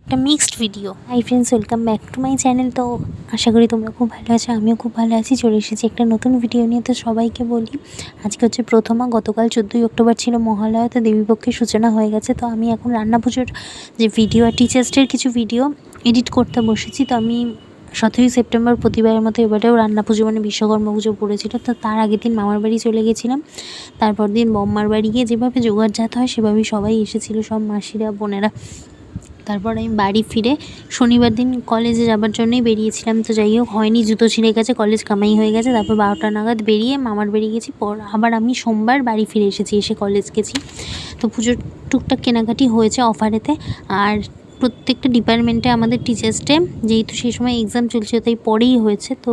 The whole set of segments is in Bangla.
একটা mixed video hi friends welcome back to my channel তো আশা করি তোমরা খুব ভালো আছো, আমিও খুব ভালো আছি। চলে এসেছি একটা নতুন ভিডিও নিয়ে। তো সবাইকে বলি, আজকে হচ্ছে প্রথমা, গতকাল চোদ্দোই অক্টোবর ছিল মহালয়া, তো দেবীপক্ষের সূচনা হয়ে গেছে। তো আমি এখন রান্না পুজোর যে ভিডিও আর টিচার্স ডের কিছু ভিডিও এডিট করতে বসেছি। তো আমি সতেরোই সেপ্টেম্বর প্রতিবারের মতো এবারেও রান্না পুজো মানে বিশ্বকর্মা পুজো পড়েছিল। তো তার আগের দিন মামার বাড়ি চলে গেছিলাম। তারপর দিন বম্মার বাড়ি গিয়ে যেভাবে জোগাড় জোগাড়জাত হয়, সেভাবেই সবাই এসেছিল, সব মাসিরা, বোনেরা। তারপর আমি বাড়ি ফিরে শনিবার দিন কলেজে যাবার জন্যই বেরিয়েছিলাম। তো যাই হোক, হয়নি, জুতো ছিঁড়ে গেছে, কলেজ কামাই হয়ে গেছে। তারপর বারোটা নাগাদ বেরিয়ে মামার বেরিয়ে গেছি। পর আবার আমি সোমবার বাড়ি ফিরে এসেছি, এসে কলেজ গেছি। তো পুজোর টুকটাক কেনাকাটি হয়েছে অফারেতে। আর প্রত্যেকটা ডিপার্টমেন্টে আমাদের টিচার্স ডে যেহেতু সেই সময় এক্সাম চলছিল, তাই পরেই হয়েছে। তো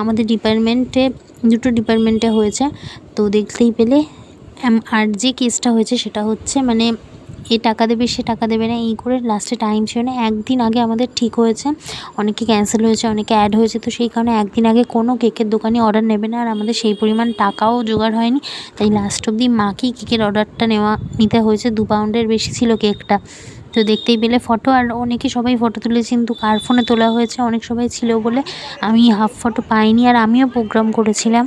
আমাদের ডিপার্টমেন্টে, দুটো ডিপার্টমেন্টে হয়েছে। তো দেখতেই পেলে আর যে কেসটা হয়েছে, সেটা হচ্ছে মানে এ টাকা দেবে, সে টাকা দেবে না, এই করে লাস্টে টাইম ছিল না, একদিন আগে আমাদের ঠিক হয়েছে। অনেকে ক্যান্সেল হয়েছে, অনেকে অ্যাড হয়েছে, তো সেই কারণে একদিন আগে কোনো কেকের দোকানে অর্ডার নেবে না, আর আমাদের সেই পরিমাণ টাকাও জোগাড় হয়নি। তাই লাস্ট অবধি মাকেই কেকের অর্ডারটা নেওয়া, নিতে হয়েছে, দু পাউন্ডের বেশি ছিল কেকটা তো দেখতেই পেলে ফটো আর অনেকে সবাই ফটো তুলেছে, কিন্তু কার ফোনে তোলা হয়েছে, অনেক সবাই ছিল বলে আমি হাফ ফটো পাইনি, আর আমিও প্রোগ্রাম করেছিলাম।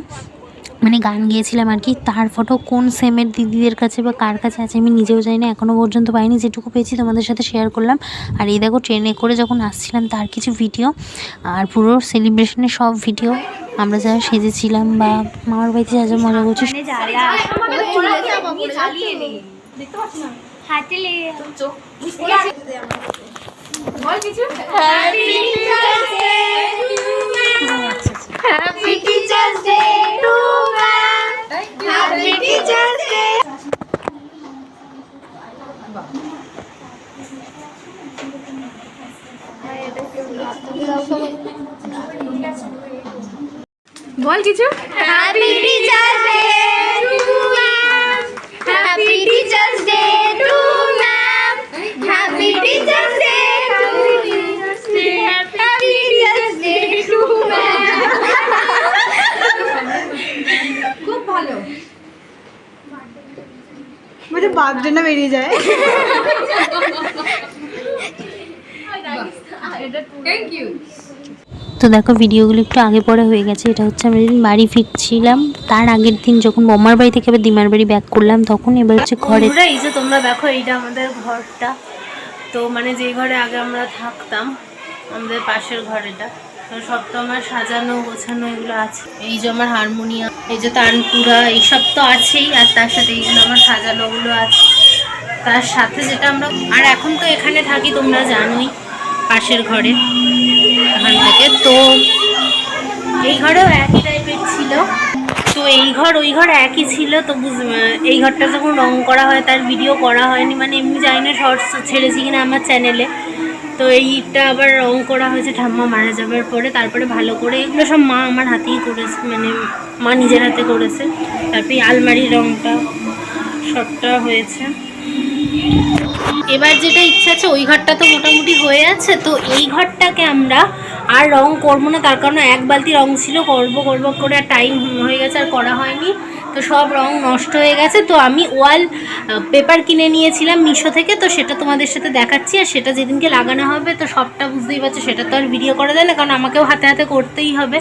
মানে গান গেয়েছিলাম আর কি। তার ফটো কোন সেমের দিদিদের কাছে বা কার কাছে আছে আমি নিজেও জানি না এখনও পর্যন্ত পাইনি। যেটুকু পেয়েছি তোমাদের সাথে শেয়ার করলাম। আর এই দেখো ট্রেনে করে যখন আসছিলাম তার কিছু ভিডিও আর পুরো সেলিব্রেশনের সব ভিডিও আমরা যারা সেজেছিলাম বা মামার বাড়িতে যা যা মজা করছি Happy Teacher's Day to ma'am. Happy Teacher's Day. বল কিছু Happy Teacher's Day to ma'am. Happy Teacher's Day to মানে বার্থডে না বেরিয়ে যায়। থ্যাংক ইউ তো দেখো ভিডিওগুলো একটু আগে পরে হয়ে গেছে। এটা হচ্ছে আমরা যেদিন বাড়ি ফিরছিলাম তার আগের দিন যখন বম্মার বাড়ি থেকে আবার দিমার বাড়ি ব্যাক করলাম তখন এবার হচ্ছে ঘরে এই যে তোমরা দেখো এইটা আমাদের ঘরটা। তো মানে যে ঘরে আগে আমরা থাকতাম আমাদের পাশের ঘর এটা তো সব তো আমার সাজানো, গোছানো এগুলো আছে। এই যে আমার হারমোনিয়াম, এই যে তানপুরা, এইসব তো আছেই, আর তার সাথে এইগুলো আমার সাজানোগুলো আছে। তার সাথে যেটা আমরা, আর এখন তো এখানে থাকি, তোমরা জানোই, পাশের ঘরে। এখান থেকে তো এই ঘরেও একই টাইপের ছিল। তো এই ঘর, ওই ঘর একই ছিল, তো এই ঘরটা যখন রং করা হয়, তার ভিডিও করা হয়নি মানে এমনি জানি না শর্টস ছেড়েছি কিনা আমার চ্যানেলে তো এই এইটা আবার রং করা হয়েছে, ঠাম্মা মারা যাবার পরে। তারপরে ভালো করে এগুলো সব মা আমার হাতেই করেছে মানে মা নিজের হাতে করেছে। তারপরে এই আলমারির রংটা, সবটা হয়েছে। এবার যেটা ইচ্ছা আছে, ওই ঘরটা তো মোটামুটি হয়ে আছে। তো এই ঘরটাকে আমরা আর রং করব না, তার কারণে এক বালতি রং ছিল, করব করব করে আর টাইম হয়ে গেছে, আর করা হয়নি। তো সব রং নষ্ট হয়ে গেছে। তো আমি ওয়াল পেপার কিনে নিয়েছিলাম মিশো থেকে, তো সেটা তোমাদের সাথে দেখাচ্ছি আর সেটা যেদিনকে লাগানো হবে, তো সবটা বুঝতেই পারছ, সেটা তো আর ভিডিও করা যায় না, কারণ আমাকেও হাতে হাতে করতেই হবে।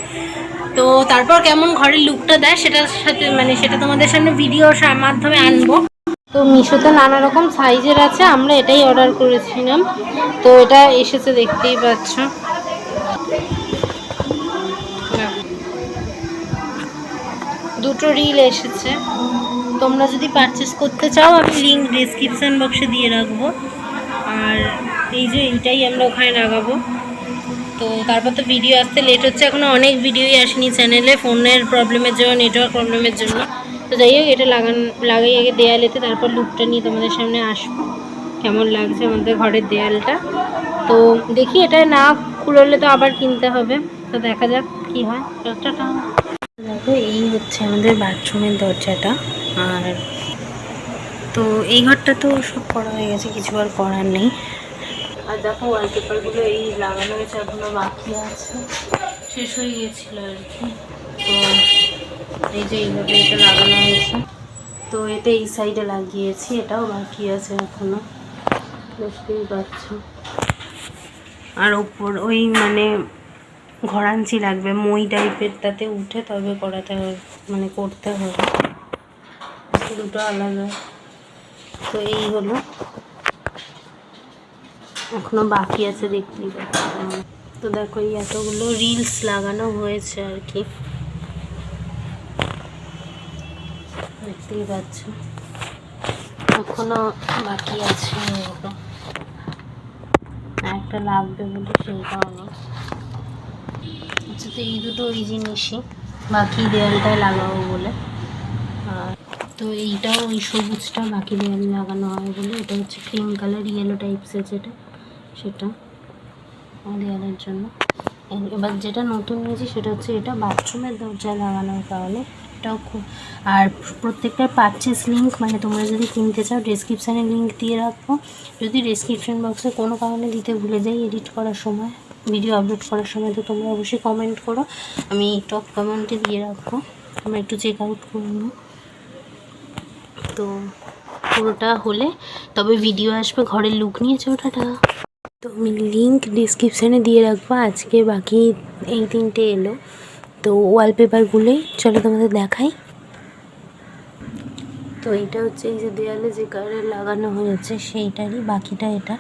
তো তারপর কেমন ঘরের লুকটা দেয়, সেটার সাথে মানে সেটা তোমাদের সামনে ভিডিওর মাধ্যমে আনব। তো মিশোতে নানা রকম সাইজের আছে, আমরা এটাই অর্ডার করেছিলাম। তো এটা এসেছে, দেখতেই পাচ্ছ। দুটো রিল এসেছে। তোমরা যদি পারচেস করতে চাও, আমি লিঙ্ক ডিসক্রিপশান বক্সে দিয়ে রাখব। আর এই যে এইটাই আমরা ওখানে লাগাবো। তো তারপর তো ভিডিও আসতে লেট হচ্ছে। এখনও অনেক ভিডিওই আসেনি চ্যানেলে ফোনের প্রবলেমের জন্য নেটওয়ার্ক প্রবলেমের জন্য। তো যাই হোক, এটা লাগান, লাগাই আগে দেয়ালেতে। তারপর লুকটা নিয়ে তোমাদের সামনে আসব। কেমন লাগছে আমাদের ঘরের দেয়ালটা? তো দেখি, এটা না খুললে তো আবার কিনতে হবে। তো দেখা যাক কি হয়। টাটা। দেখো, এই হচ্ছে আমাদের বাথরুমের দরজাটা। আর তো এই ঘরটা তো সব করা হয়ে গেছে, কিছু আর করার নেই। আর দেখো ওয়ালপেপারগুলো এই লাগানো হয়েছে, এখনও বাকি আছে। শেষ হয়ে গেছিল আর কি। তো এই যে এইভাবে এটা লাগানো হয়েছে। তো এটা এই সাইডে লাগিয়েছি, এটাও বাকি আছে এখনও। বুঝতেই পারছ আর ওপর ওই মানে ঘরাঞ্চি লাগবে, মই টাইপের তাতে উঠে তবে করাতে হবে মানে করতে হবে দুটো আলাদা। তো এই হলো। এখনও বাকি আছে দেখতেই তো দেখো, এই এতগুলো রিলস লাগানো হয়েছে আর কি। দেখতেই পাচ্ছ। এখনও বাকি আছে একটা লাগবে বলে সেই কারণে। আচ্ছা তো এই দুটো ওই জিনিসই। বাকি দেয়ালটায় লাগাবো বলে। আর তো এইটাও ওই সবুজটা, বাকি দেয়ালে লাগানো হয় বলে। এটা হচ্ছে ক্রিম কালার ইয়েলো টাইপসের যেটা, সেটা। দেওয়ালের জন্য। এবার যেটা নতুন নিয়েছি, সেটা হচ্ছে এটা বাথরুমের দরজায় লাগানোর কারণে এটাও খুব, আর প্রত্যেকটার পারচেস লিঙ্ক মানে তোমরা যদি কিনতে চাও ডেসক্রিপশানে লিঙ্ক দিয়ে রাখব। যদি ডেসক্রিপশন বক্সে কোনো কারণে দিতে ভুলে যাই এডিট করার সময় ভিডিও আপলোড করার সময়, তো তোমরা অবশ্যই কমেন্ট করো। আমি টপ কমেন্টে দিয়ে রাখব। তোমরা একটু চেক আউট করে নিও। তো পুরোটা হলে, তবে ভিডিও আসবে ঘরের লুক নিয়েছে ওটাটা তো আমি লিঙ্ক ডিসক্রিপশানে দিয়ে রাখব। আজকে বাকি এই তিনটে এলো। তো ওয়ালপেপারগুলোই চলো তোমাদের দেখাই। তো এটা হচ্ছে এই যে দেয়ালে যে কালার লাগানো হয়েছে সেইটারই, বাকিটা এটা।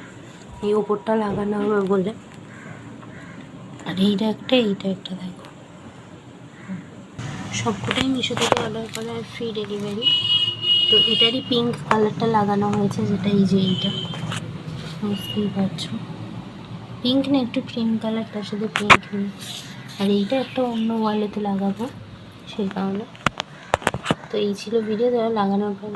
এই ওপরটা লাগানো হবে বলে। আর এইটা একটা এইটা একটা দেখো। সবকটাই মিশো থেকে অর্ডার করা আর ফ্রি ডেলিভারি তো এটারই পিঙ্ক কালারটা লাগানো হয়েছে, যেটা এই যে এইটা। বুঝতেই পারছ? পিঙ্ক না, একটু ক্রিম কালার তার সাথে পিঙ্ক নেই। আর এইটা একটা অন্য ওয়ালেতে লাগাবো, সেই কারণে। তো এই ছিল ভিডিও যারা লাগানোর পর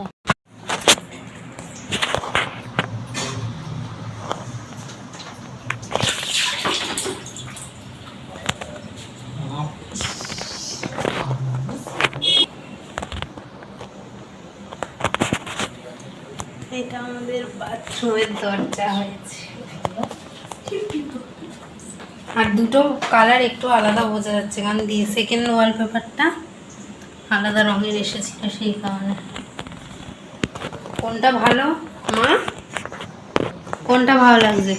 এটা আমাদের বাথরুমের দরজা হয়েছে। আর দুটো কালার একটু আলাদা বোঝা যাচ্ছে, কারণ দিয়ে সেকেন্ড ওয়ালপেপারটা আলাদা রঙের এসেছিল সেই কারণে। কোনটা ভালো, মা? কোনটা ভালো লাগছে?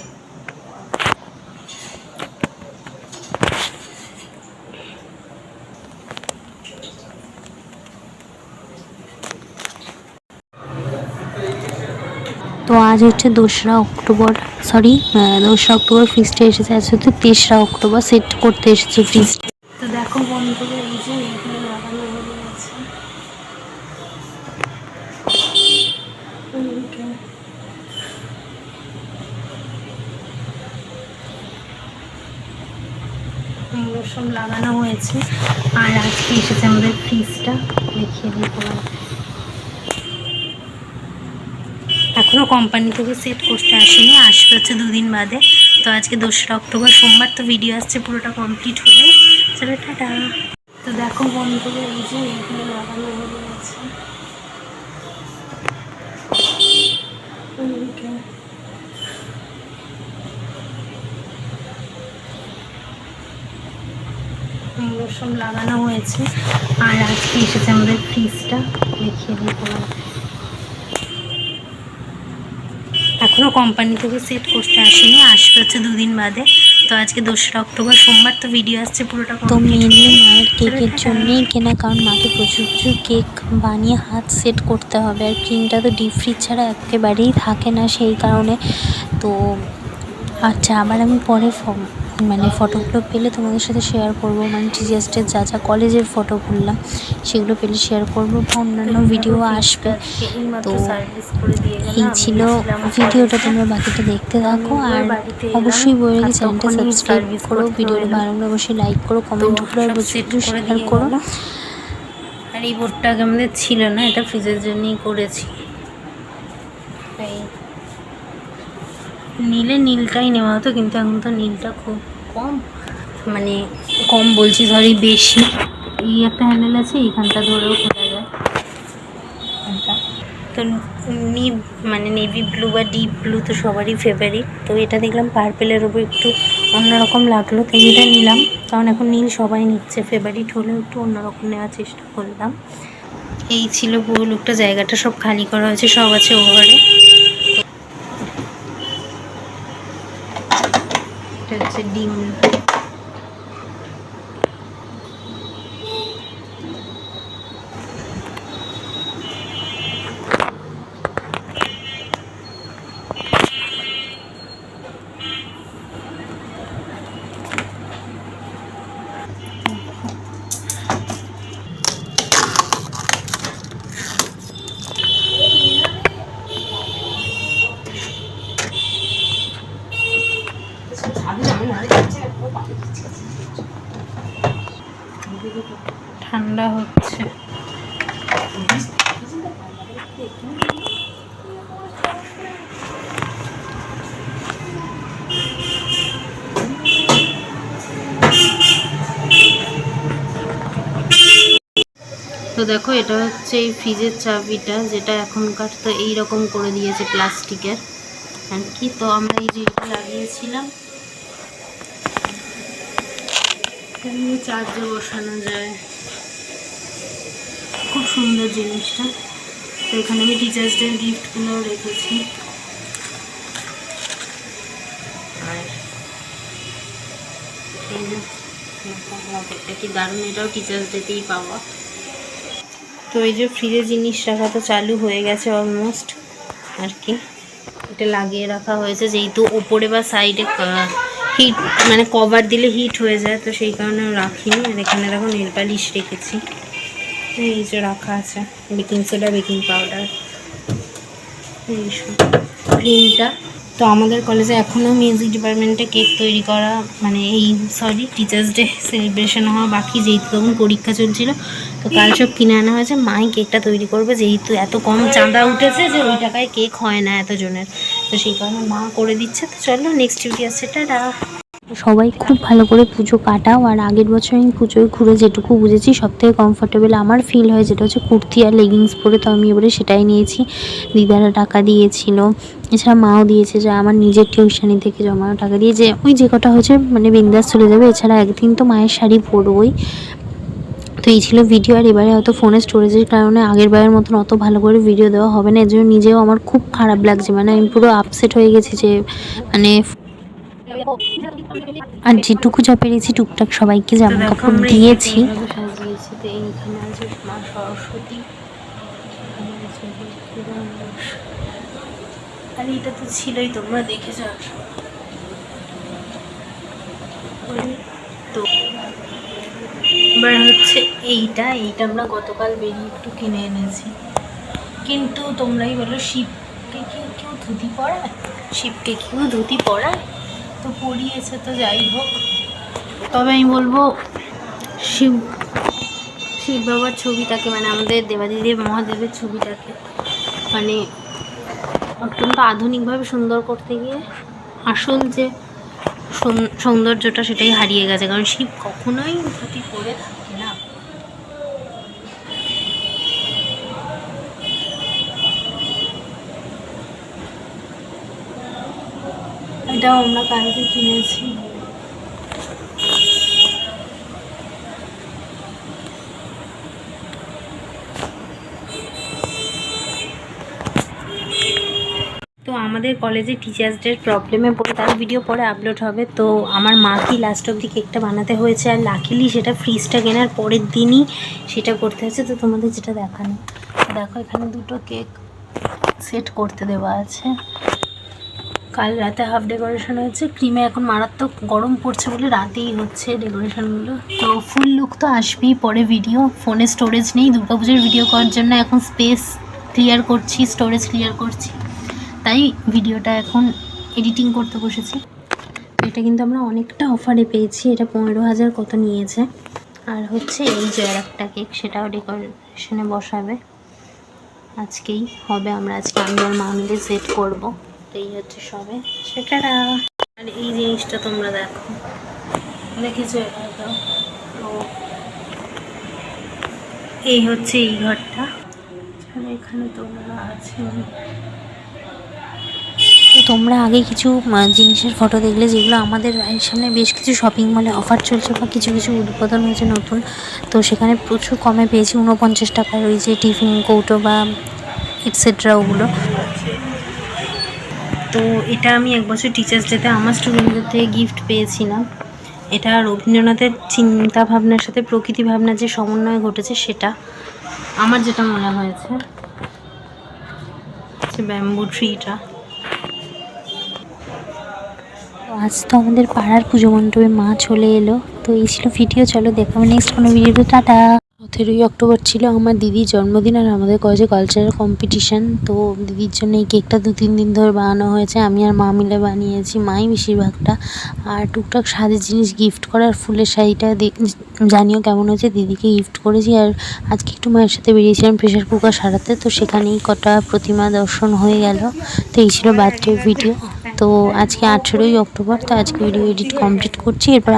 আজ হচ্ছে দোসরা অক্টোবর সরি দোসরা অক্টোবর ফিস্টে এসেছে, আজ হচ্ছে তেসরা অক্টোবর সেট করতে এসেছে ফিস্ট তো দেখো লাগানো সব লাগানো হয়েছে। আর আজকে এসেছে আমাদের ফ্রিজটা দেখিয়ে দিই তোমার এখনও কোম্পানি থেকে সেট করতে আসেনি, আসবে হচ্ছে দুদিন বাদে। তো আজকে দোসরা অক্টোবর, সোমবার তো ভিডিও আসছে, পুরোটা কমপ্লিট হলে। চলো, টাটা। তো দেখো বন্ধুরা এই যে এখানে লাগানো হয়ে গেছে। সব লাগানো হয়েছে। আর আজকে এসেছে আমাদের ফ্রিজটা দেখিয়ে দিই তোমার এখনও কোম্পানি থেকে সেট করতে আসেনি আসবে হচ্ছে দুদিন বাদে। তো আজকে দোসরা অক্টোবর সোমবার তো ভিডিও আসছে পুরোটা তো মেনলি মায়ের কেকের জন্যেই কেনা কারণ মাকে প্রচুর প্রচুর কেক বানিয়ে হাত সেট করতে হবে। আর ক্রিমটা তো ডিপ ফ্রিজ ছাড়া একেবারেই থাকে না সেই কারণে। তো আচ্ছা আবার আমি পরে মানে ফটোগুলো পেলে তোমাদের সাথে শেয়ার করব। মানে টিচার্সদের যা যা কলেজের ফটো করলাম সেগুলো পেলে শেয়ার করব বা অন্যান্য ভিডিও আসবে। তো এই ছিল ভিডিওটা তোমরা বাকিটা দেখতে থাকো। আর অবশ্যই বইয়ের চ্যানেলটা সাবস্ক্রাইব করো ভিডিওটা ভালো লাগলে অবশ্যই লাইক করো কমেন্ট করো আর শেয়ার করো আর এই বোর্ডটা আগে আমাদের ছিল না এটা ফ্রিজের জন্যই করেছি তাই নীলে নীলটাই নেওয়া হতো, কিন্তু এখন তো নীলটা খুব কম। মানে কম বলছি সরি বেশি। এই একটা হ্যান্ডেল আছে, এইখানটা ধরেও খোলা যায়। তো নি মানে নেভি ব্লু বা ডিপ ব্লু তো সবারই ফেভারিট তো এটা দেখলাম পার্পেলের ওপর একটু অন্যরকম লাগল, তাই এটা নিলাম। কারণ এখন নীল সবাই নিচ্ছে ফেভারিট হলেও একটু অন্যরকম নেওয়ার চেষ্টা করলাম। এই ছিল পুরো লোকটা জায়গাটা সব খালি করা হয়েছে, সব আছে ও ঘরে এটা ঠান্ডা হচ্ছে। তো দেখো, এটা হচ্ছে এই ফ্রিজের চাবিটা, যেটা এখনকার তো এই রকম করে দিয়েছে প্লাস্টিকের। আর কি? তো আমরা এই যে লাগিয়েছিলাম। চার্জে বসানো যায়। খুব সুন্দর জিনিসটা। তো এখানে আমি টিচার্স ডে গিফটগুলো রেখেছি। আর এই যে কি দারুণ, এটাও টিচার্স ডেতেই পাওয়া। তো এই যে ফ্রিজে জিনিস রাখা তো চালু হয়ে গেছে অলমোস্ট আর কি? এটা লাগিয়ে রাখা হয়েছে, যেহেতু ওপরে বা সাইডে হিট মানে কভার দিলে হিট হয়ে যায়, তো সেই কারণে রাখিনি। আর এখানে দেখো নেল পালিশ রেখেছি। এই যে রাখা আছে। Baking soda, baking powder. এইসব ক্রিমটা। তো আমাদের কলেজে এখনও মিউজিক ডিপার্টমেন্টে কেক তৈরি করা মানে এই, সরি, টিচার্স ডে সেলিব্রেশন হওয়া বাকি, যেহেতু তখন পরীক্ষা চলছিল, তো কাল সব কিনে আনা হয়েছে। মাই কেকটা তৈরি করবে, যেহেতু এত কম চাঁদা উঠেছে যে ওই টাকায় কেক হয় না এতজনের। তো সেই কারণে মা করে দিচ্ছে। তো চলো নেক্সট ডিউটি আসছে, টাটা। সবাই খুব ভালো করে পুজো কাটাও, আর আগের বছর আমি পুজোয় ঘুরে যেটুকু বুঝেছি সব থেকে কমফোর্টেবল আমার ফিল হয় যেটা হচ্ছে কুর্তি আর লেগিংস পরে তো আমি এবারে সেটাই নিয়েছি। দিদারা টাকা দিয়েছিল, এছাড়া মাও দিয়েছে যে আমার নিজের টিউশনি থেকে জমানো টাকা দিয়ে যে ওই যে কটা হচ্ছে মানে বিন্দাস চলে যাবে, এছাড়া একদিন তো মায়ের শাড়ি পরবই। তো এই ছিল ভিডিও আর এবারে হয়তো ফোনের স্টোরেজের কারণে আগের বারের মতন অত ভালো করে ভিডিও দেওয়া হবে না, এর জন্য নিজেও আমার খুব খারাপ লাগছে মানে আমি পুরো আপসেট হয়ে গেছি যে মানে আর যেটুকু যা পেরেছি টুকটাক সবাইকে জামা কাপড় দিয়েছি। তো এইখানে আছে মা সরস্বতী। এখানে আছে লক্ষ্মী গণেশ। আর এটা তো ছিলই তোমরা দেখে তো। এবার হচ্ছে এইটা এইটা আমরা গতকাল বেরিয়ে একটু কিনে এনেছি। কিন্তু তোমরাই বলো শিবকে কি কেউ ধুতি পরায়? শিবকে কেউ ধুতি পরায়? তো পড়িয়েছে তো যাই হোক। তবে আমি বলব, শিব শিব বাবার ছবিটাকে মানে আমাদের দেবাদিদেব মহাদেবের ছবিটাকে মানে অত্যন্ত আধুনিকভাবে সুন্দর করতে গিয়ে আসল যে সৌন- সৌন্দর্যটা সেটাই হারিয়ে গেছে। কারণ শিব কখনোই ধুতি পরে থাকে না। এটাও আমরা কালকে কিনেছি। তো আমাদের কলেজে টিচার্স ডের প্রবলেমে পড়ে, তার ভিডিও পরে আপলোড হবে। তো আমার মাকেই লাস্ট অবধি কেকটা বানাতে হয়েছে? আর লাকিলি সেটা ফ্রিজটা কেনার পরের দিনই সেটা করতে হয়েছে। তো তোমাদের যেটা দেখানো, দেখো এখানে দুটো কেক সেট করতে দেওয়া আছে। কাল রাতে হাফ ডেকোরেশন হয়েছে। ক্রিমে এখন মারাত্মক গরম পড়ছে বলে রাতেই হচ্ছে ডেকোরেশনগুলো তো ফুল লুক তো আসবেই পরে ভিডিও ফোনে স্টোরেজ নেই। দুর্গাপুজোর ভিডিও করার জন্য এখন স্পেস ক্লিয়ার করছি স্টোরেজ ক্লিয়ার করছি। তাই ভিডিওটা এখন এডিটিং করতে বসেছি। এটা কিন্তু আমরা অনেকটা অফারে পেয়েছি। এটা পনেরো হাজার কত নিয়েছে। আর হচ্ছে এই আর একটা কেক সেটাও ডেকোরেশনে বসাবে। আজকেই হবে আমরা, আজকে আমি আর মা মিলে সেট করব। এই হচ্ছে সবে। সেটা আর এই জিনিসটা তোমরা দেখো। দেখেছ এটা তো? এই হচ্ছে এই ঘরটা। এখানে তোমরা আছে। তো তোমরা আগে কিছু জিনিসের ফটো দেখলে যেগুলো আমাদের বাড়ির সামনে বেশ কিছু শপিং মলে অফার চলছে বা কিছু কিছু উদ্বোধন হয়েছে নতুন। তো সেখানে প্রচুর কমে পেয়েছি উনপঞ্চাশ টাকার ওই যে টিফিন কৌটো বা এটসেট্রা ওগুলো। তো এটা আমি এক বছর টিচার্স ডেতে আমার স্টুডেন্টদের থেকে গিফট পেয়েছিলাম। এটা রবীন্দ্রনাথের চিন্তা ভাবনার সাথে প্রকৃতি ভাবনার যে সমন্বয় ঘটেছে সেটা আমার যেটা মনে হয়েছে। ব্যাম্বু ট্রিটা আজ তো আমাদের পাড়ার পুজো মণ্ডপে মা চলে এলো। তো এই ছিল ভিডিও চলো দেখাবো নেক্সট কোনো ভিডিওতে টাটা! সতেরোই অক্টোবর ছিল আমার দিদির জন্মদিন আর আমাদের কলেজে কালচারাল কম্পিটিশান তো দিদির জন্য এই কেকটা দু, তিন দিন ধরে বানানো হয়েছে। আমি আর মা মিলে বানিয়েছি, মাই বেশিরভাগটা। আর টুকটাক সাজের জিনিস গিফট করার ফুলের শাড়িটা জানিও কেমন হয়েছে? দিদিকে গিফট করেছি আর আজকে একটু মায়ের সাথে বেরিয়েছিলাম প্রেশার কুকার সারাতে। তো সেখানেই কটা প্রতিমা দর্শন হয়ে গেল। তো এই ছিল বার্থডে ভিডিও তো আজকে আঠেরোই অক্টোবর, তো আজকে ভিডিও এডিট কমপ্লিট করছি। এরপর